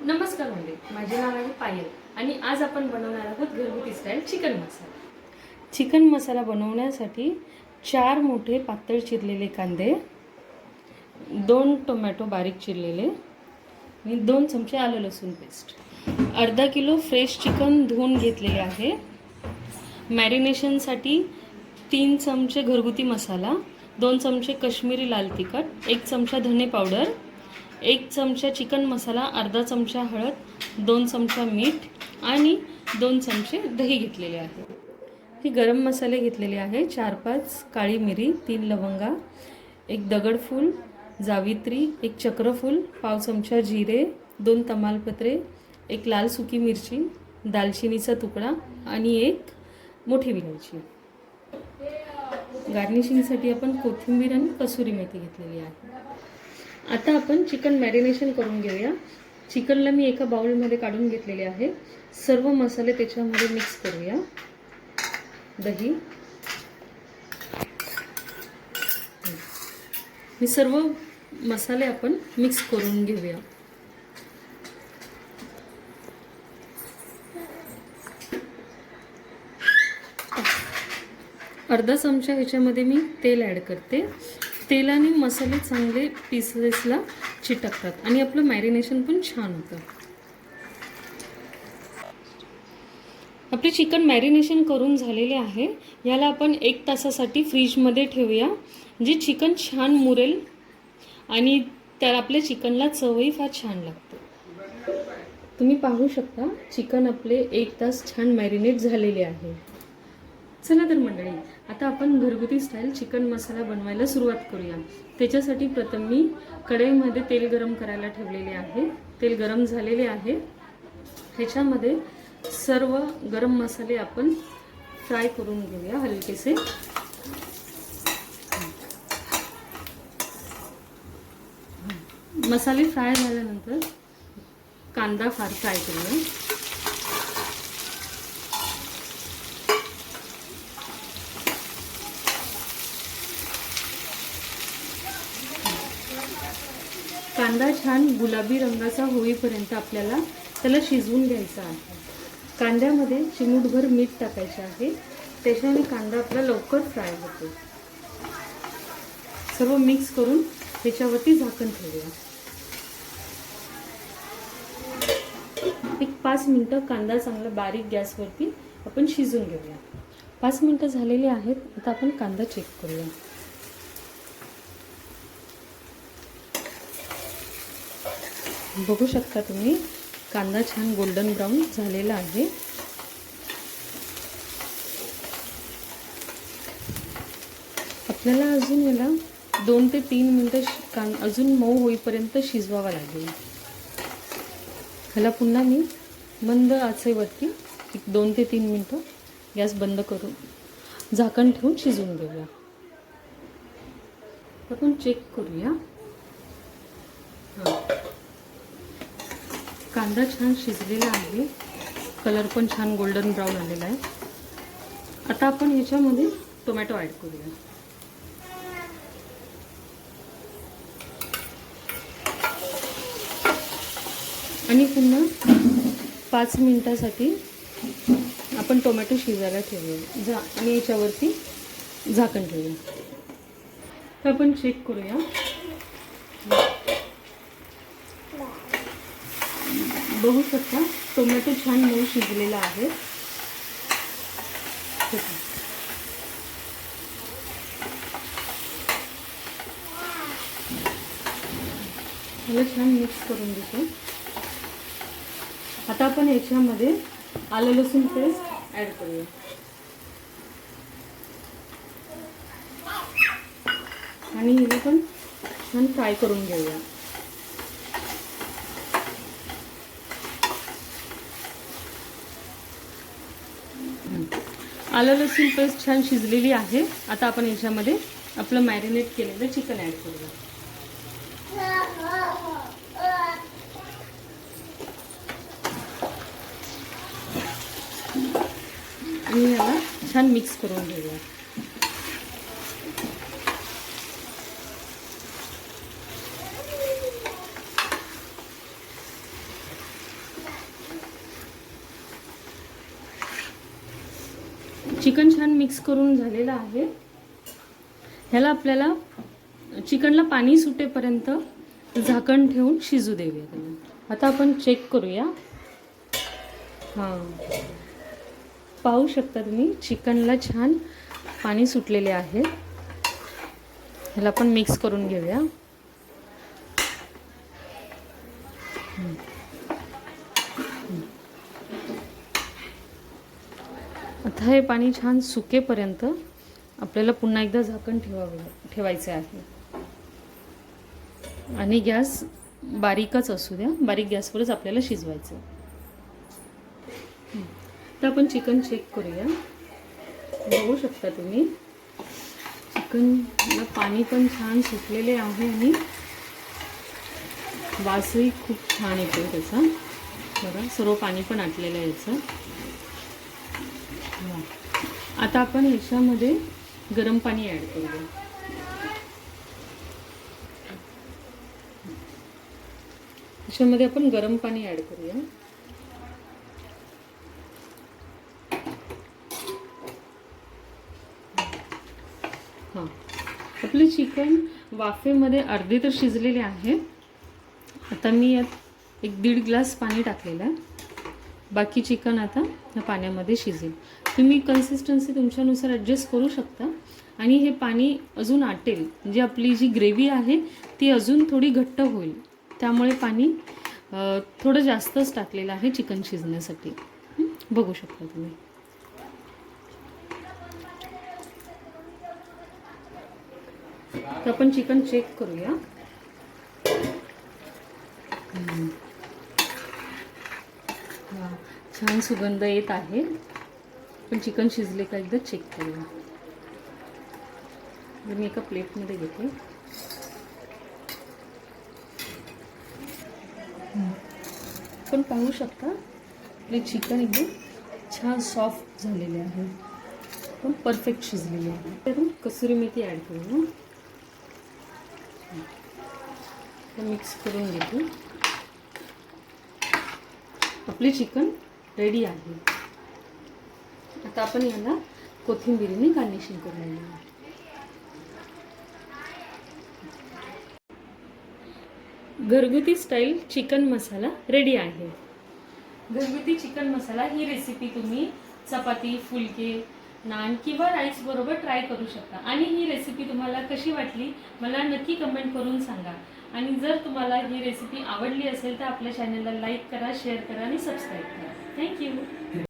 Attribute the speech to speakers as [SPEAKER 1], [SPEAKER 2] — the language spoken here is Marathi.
[SPEAKER 1] नमस्कार मंडळी माझे नाव आहे पायल आणि आज आपण बनवणार आहोत घरगुती style chicken masala. Chicken masala बनवण्यासाठी चार मोठे पातळ चिरलेले कांदे दोन टोमॅटो बारीक चिरलेले आणि दोन चमचे आलं लसूण पेस्ट. अर्धा किलो फ्रेश चिकन धुवून घेतलेले आहे. मॅरिनेशनसाठी तीन चमचे घरगुती मसाला दोन चमचे कश्मीरी लाल तिखट एक चमचा धने पावडर एक चमचा चिकन मसाला अर्धा चमचा हळद दोन चमचा मीठ आणि दोन चमचे दही घेतलेले आहे. ही गरम मसाले घेतलेले आहे. चार पाच काळी मिरी तीन लवंगा एक दगडफूल जावित्री एक चक्रफूल पाव चमचा जिरे दोन तमालपत्रे एक लाल सुकी मिरची दालचिनीचा तुकडा आणि एक मोठी विलायची. गार्निशिंगसाठी आपण कोथिंबीर आणि कसुरी मेथी घेतलेली आहे. आता आपण चिकन मॅरिनेशन करून घेऊया. चिकनला मी एका बाउलमध्ये काढून घेतलेले आहे. सर्व मसाले त्याच्यामध्ये मिक्स करूया. दही. हे सर्व मसाले आपण मिक्स करून घेऊया. अर्धा चमचा ह्याच्यामध्ये मी तेल ॲड करते. तेलाने मसाले चांगले पीसेसला चिटकतात. आणि आपलं मॅरिनेशन पण छान होतं. आपले चिकन मॅरिनेशन करून झालेले आहे. याला आपण एक तासासाठी फ्रीजमध्ये ठेवूया. जे चिकन छान मुरेल आणि त्या आपल्या चिकनला चवही फार छान लागते. तुम्ही पाहू शकता चिकन आपले एक तास छान मॅरिनेट झालेले आहे. चला तर मंडळी आता आपण घरगुती स्टाईल चिकन मसाला बनवायला सुरुवात करूया. त्याच्यासाठी प्रथम मी कढईमध्ये तेल गरम करायला ठेवलेले आहे. तेल गरम झालेले आहे. ह्याच्यामध्ये सर्व गरम मसाले आपण फ्राय करून घेऊया हलकेसे. मसाले फ्राय झाल्यानंतर कांदा फार फ्राय करूया. कांदा छान गुलाबी रंगाचा होईपर्यंत आपल्याला त्याला शिजवून घ्यायचा आहे. कांद्यामध्ये चिमूटभर मीठ टाकायचे आहे. त्याच्याने कांदा आपला लवकर फ्राय होतो. सर्व मिक्स करून त्याच्यावरती झाकण ठेवूया. एक पाच मिनटं कांदा चांगला बारीक गॅसवरती आपण शिजून घेऊया. पाच मिनटं झालेली आहेत. आता आपण कांदा चेक करूया. बघू शकता तुम्ही कांदा छान गोल्डन ब्राऊन झालेला आहे. आपल्याला अजून याला दोन ते तीन मिनटं शि- कां अजून मऊ होईपर्यंत शिजवावा लागेल. ह्याला पुन्हा मी मंद आचेवरती एक दोन ते तीन मिनटं गॅस बंद करून झाकण ठेवून शिजवून घेऊया. आपण चेक करूया. हां. कांदा छान शिजलेला आहे. कलर पण छान गोल्डन ब्राऊन आलेला आहे. आता आपण ह्याच्यामध्ये टोमॅटो ॲड करूया. आणि पुन्हा पाच मिनिटासाठी आपण टोमॅटो शिजायला ठेवूया. जा आणि याच्यावरती झाकण ठेवूया. तर आपण चेक करूया. बघू शकता टोमॅटो छान मऊ शिजलेला आहे. मला छान मिक्स करून देतो आता आपण याच्यामध्ये आलं लसूण पेस्ट ॲड करूया. आणि हिला पण छान फ्राय करून घेऊया. आलं लसूण पेस्ट छान शिजलेली आहे. आता आपण याच्यामध्ये आपलं मॅरिनेट केलेलं चिकन ॲड करूया. आणि याला छान मिक्स करून घेऊया. चिकन छान मिक्स करून झालेलं आहे. ह्याला आपल्याला चिकनला पाणी सुटेपर्यंत झाकण ठेवून शिजू देऊया त्याला. आता आपण चेक करूया. हां. पाहू शकता तुम्ही चिकनला छान पाणी सुटलेले आहे. ह्याला आपण मिक्स करून घेऊया. आता हे पाणी छान सुकेपर्यंत आपल्याला पुन्हा एकदा झाकण ठेवावं ठेवायचं आहे. आणि गॅस बारीकच असू द्या. बारीक गॅसवरच आपल्याला शिजवायचं. तर आपण चिकन चेक करूया. बघू शकता तुम्ही. चिकनला पाणी पण छान सुटलेले आहे आणि वासही खूप छान येतो त्याचा. बघा सर्व पाणी पण आटलेलं आहे याचं. हो. आता आपण याच्यामध्ये गरम पाणी ॲड करूया. याच्यामध्ये आपण गरम पाणी ॲड करूया. हां. आपले चिकन वाफेमध्ये अर्धे तर शिजलेले आहे. आता मी यात एक दीड ग्लास पाणी टाकलेलं आहे. बाकी चिकन आता ह्या पाण्यामध्ये शिजेल. तुम्ही कन्सिस्टन्सी तुमच्यानुसार ॲडजस्ट करू शकता. आणि हे पाणी अजून आटेल. म्हणजे आपली जी ग्रेव्ही आहे ती अजून थोडी घट्ट होईल. त्यामुळे पाणी थोडं जास्तच टाकलेलं आहे चिकन शिजण्यासाठी. बघू शकता तुम्ही. तर आपण चिकन चेक करूया हं. हा, छान सुगंध येत आहे. पण चिकन शिजले का एकदा चेक करूया. मी एका प्लेटमध्ये घेते. पण पाहू शकता आपले चिकन एकदम छान सॉफ्ट झालेले आहे. पण परफेक्ट शिजलेले आहे. तर कसुरी मेथी ॲड करू मिक्स करून घेते. आपले चिकन रेडी आहे. आता आपण याला कोथिंबिरीने गार्निशिंग करून घेऊ घरगुती स्टाईल चिकन मसाला रेडी आहे. घरगुती चिकन मसाला ही रेसिपी तुम्ही चपाती फुलके नान किंवा राईस बरोबर ट्राय करू शकता. आणि ही रेसिपी तुम्हाला कशी वाटली मला नक्की कमेंट करून सांगा. आणि जर तुम्हाला ही रेसिपी आवडली असेल तर आपल्या चॅनलला लाईक करा शेअर करा आणि सबस्क्राईब करा. थँक्यू